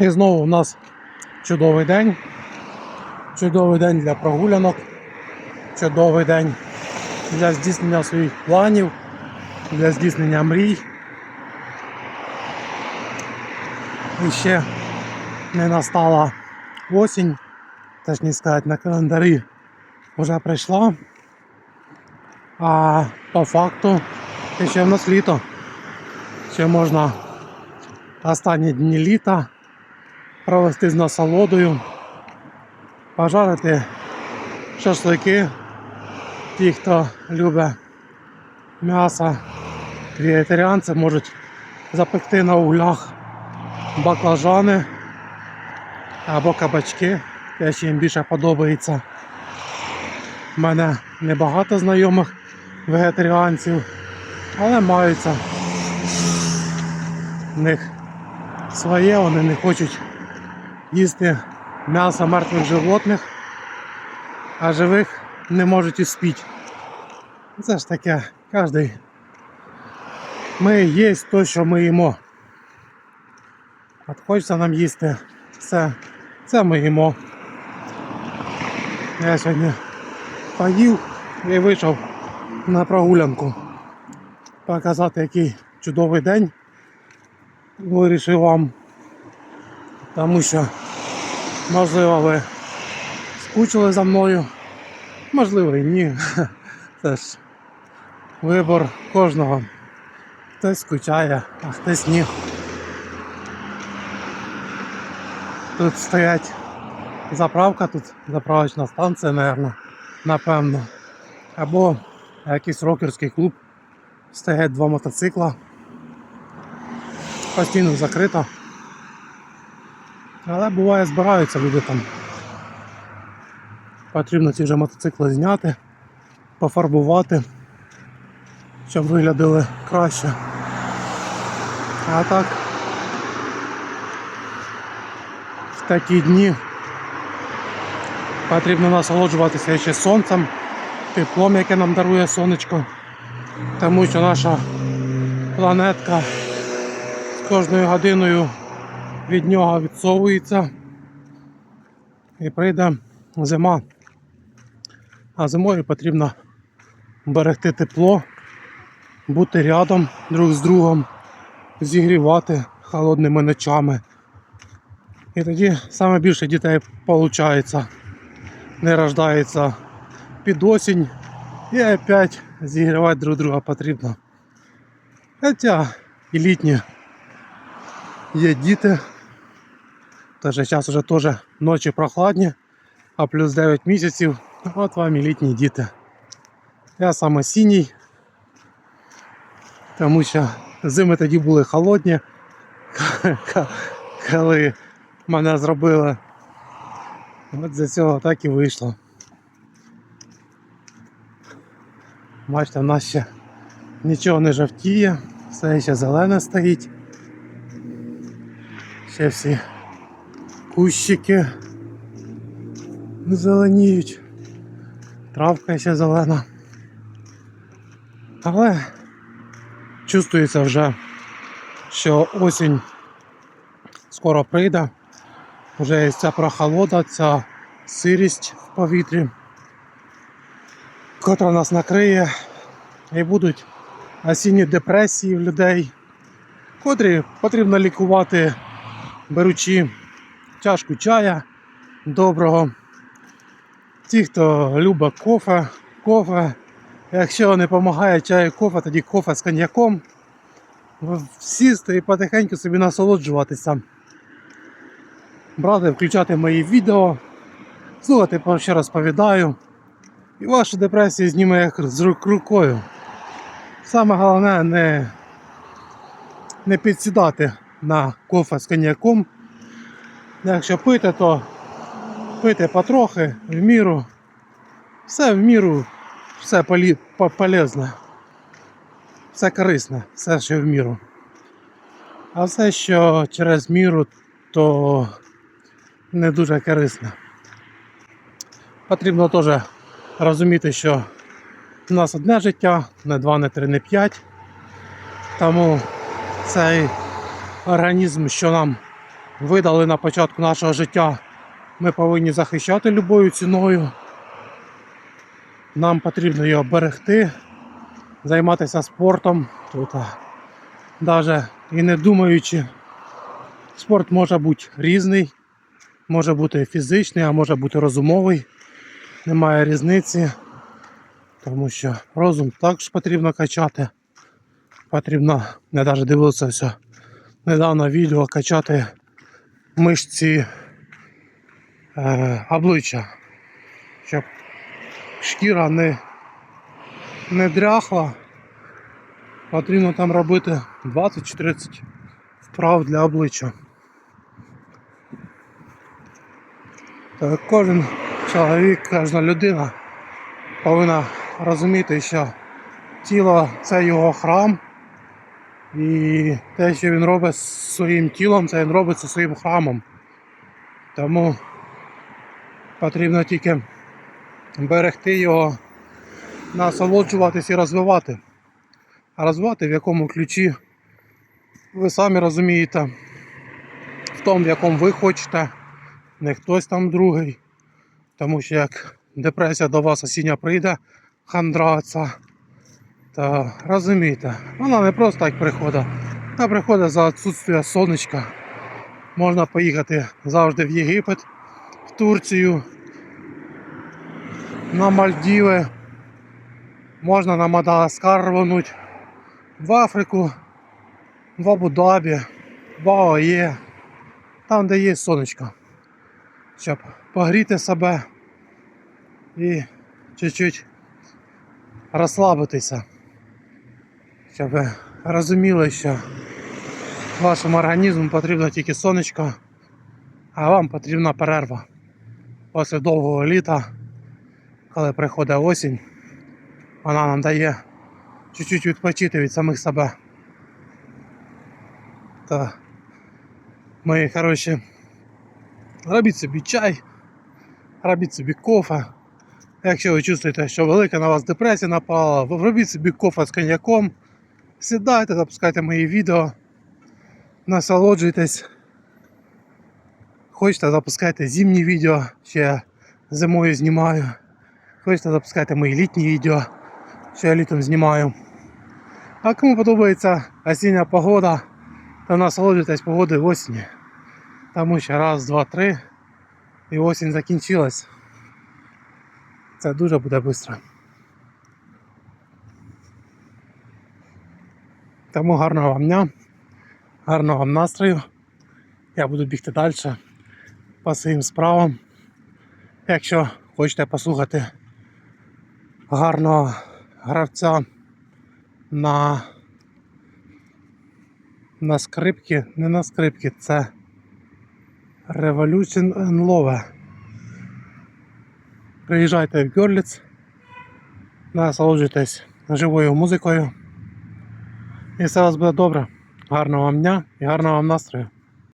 І знову у нас чудовий день. Чудовий день для прогулянок. Чудовий день для здійснення своїх планів, для здійснення мрій. І ще не настала осінь, точніше сказати, на календарі вже прийшла. А по факту ще в нас літо. Ще можна останні дні літа провести з насолодою, пожарити шашлики. Ті, хто любить м'ясо, вегетаріанці можуть запекти на углях баклажани або кабачки, те, що їм більше подобається. У мене небагато знайомих вегетаріанців, але маються. В них своє, вони не хочуть їсти м'ясо мертвих животних, а живих не можуть і спіти. Це ж таке, кожен. Ми є то, що ми їмо. От хочеться нам їсти. Все, це ми їмо. Я сьогодні поїв і вийшов на прогулянку. Показати, який чудовий день вирішив вам. Тому що, можливо, ви скучили за мною, можливо і ні. Це ж вибор кожного. Хтось скучає, а хтось ні. Тут стоять заправка, тут заправочна станція, напевно, напевно. Або якийсь рокерський клуб. Стоять два мотоцикла. Постійно закрито. Але буває збираються люди там. Потрібно ці вже мотоцикли зняти, пофарбувати, щоб виглядали краще. А так в такі дні потрібно насолоджуватися ще сонцем, теплом, яке нам дарує сонечко, тому що наша планетка з кожною годиною від нього відсовується і прийде зима. А зимою потрібно берегти тепло, бути рядом друг з другом, зігрівати холодними ночами. І тоді саме більше дітей виходить, не рождається під осінь і опять зігрівати друг друга потрібно. Хоча і літні є діти. Тож зараз вже теж ночі прохладні, а плюс 9 місяців. От вам і літні діти. Я саме синій, тому що зими тоді були холодні, коли мене зробили. От за цього так і вийшло. Бачите, в нас ще нічого не жовтіє, все ще зелене стоїть. Ще всі кущики зеленіють. Травка ще зелена. Але чувствується вже, що осінь скоро прийде. Вже є ця прохолода, ця сирість в повітрі, котра нас накриє, і будуть осінні депресії в людей, котрі потрібно лікувати, беручи чашку чая доброго. Ті, хто любить кофе, кофе. Якщо не допомагає чай і кофе, тоді кофе з коньяком. Сісти і потихеньку собі насолоджуватися. Брати, включати мої відео, слухати, що розповідаю. І вашу депресію зніме як з рук рукою. Саме головне не, не підсідати на кофе з коньяком. Якщо пити, то пити потрохи, в міру. Все в міру, все полі, полезне. Все корисне, все, що в міру. А все, що через міру, то не дуже корисне. Потрібно теж розуміти, що у нас одне життя, не два, не три, не п'ять. Тому цей організм, що нам видали на початку нашого життя, ми повинні захищати любою ціною. Нам потрібно його берегти, займатися спортом. Тут, навіть і не думаючи, спорт може бути різний, може бути фізичний, а може бути розумовий. Немає різниці, тому що розум також потрібно качати. Потрібно, я навіть дивився все, недавно відео качати мишці е, обличчя, щоб шкіра не, не дряхла. Потрібно там робити 20-30 вправ для обличчя. Так, кожен чоловік, кожна людина повинна розуміти, що тіло це його храм. І те, що він робить з своїм тілом, це він робить зі своїм храмом. Тому потрібно тільки берегти його, насолоджуватись і розвивати. А розвивати в якому ключі ви самі розумієте, в тому, в якому ви хочете, не хтось там другий. Тому що як депресія до вас осіння прийде, хандра то розумієте, вона не просто так приходить, вона приходить за відсутствие сонечка. Можна поїхати завжди в Єгипет, в Турцію, на Мальдіви, можна на Мадагаскар рвануть, в Африку, в Абу-Дабі, в АОЄ, там, де є сонечко, щоб погріти себе і чуть-чуть розслабитися, щоб ви розуміли, що вашому організму потрібно тільки сонечко, а вам потрібна перерва після довгого літа, коли приходить осінь, вона нам дає чуть-чуть відпочити від самих себе. Та ми, коротше, робіть собі чай, робіть собі кофе. Якщо ви чувствуєте, що велика на вас депресія напала, робіть собі кофе з коньяком, сідайте, запускайте мої відео, насолоджуйтесь. Хочете, запускайте зимні відео, ще зимою знімаю. Хочете, запускайте мої літні відео, що я літом знімаю. А кому подобається осіння погода, то насолоджуйтесь погодою осені. Тому що раз, два, три і осінь закінчилась. Це дуже буде швидко. Тому гарного вам дня, гарного вам настрою. Я буду бігти далі по своїм справам. Якщо хочете послухати гарного гравця на, на скрипки, не на скрипки, це Revolution and Love. Приїжджайте в Гьорліц, насолоджуйтесь живою музикою. І все у вас буде добре. Гарного вам дня і гарного вам настрою.